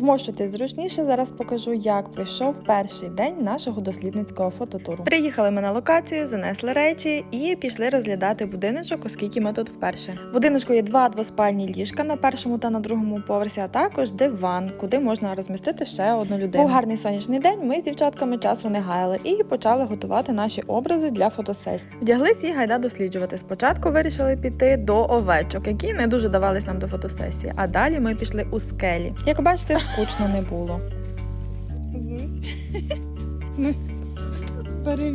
Вмощуйтесь зручніше, зараз покажу, як пройшов перший день нашого дослідницького фототуру. Приїхали ми на локацію, занесли речі і пішли розглядати будиночок, оскільки ми тут вперше. В будиночку є два двоспальні ліжка на першому та на другому поверсі, а також диван, куди можна розмістити ще одну людину. Був гарний сонячний день. Ми з дівчатками часу не гаяли і почали готувати наші образи для фотосесії. Вдяглись і гайда досліджувати. Спочатку вирішили піти до овечок, які не дуже давались нам до фотосесії. А далі ми пішли у скелі. Як бачите, скучно не було.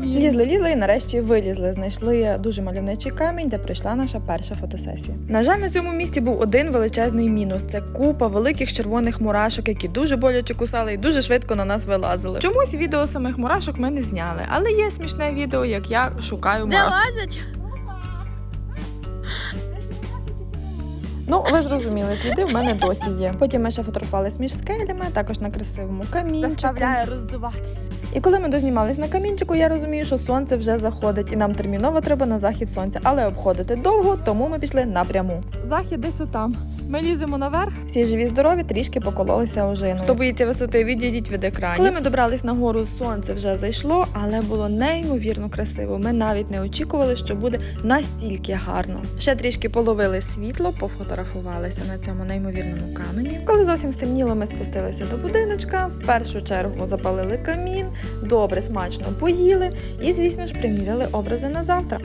Лізли, лізли і нарешті вилізли. Знайшли дуже мальовничий камінь, де пройшла наша перша фотосесія. На жаль, на цьому місці був один величезний мінус: це купа великих червоних мурашок, які дуже боляче кусали і дуже швидко на нас вилазили. Чомусь відео самих мурашок ми не зняли, але є смішне відео, як я шукаю Де лазять? Ну, ви зрозуміли, сліди в мене досі є. Потім ми ще фотографувались між скелями, також на красивому камінчику. Заставляє роздуватися. І коли ми дознімались на камінчику, я розумію, що сонце вже заходить, і нам терміново треба на захід сонця, але обходити довго, тому ми пішли напряму. Захід десь отам. Ми ліземо наверх. Всі живі, здорові, трішки покололися ожиною. Хто боїться висоти, відійдіть від екранів. Коли ми добрались на гору, сонце вже зайшло, але було неймовірно красиво. Ми навіть не очікували, що буде настільки гарно. Ще трішки половили світло, пофотографувалися на цьому неймовірному камені. Коли зовсім стемніло, ми спустилися до будиночка. В першу чергу запалили камін, добре смачно поїли і, звісно ж, приміряли образи на завтра.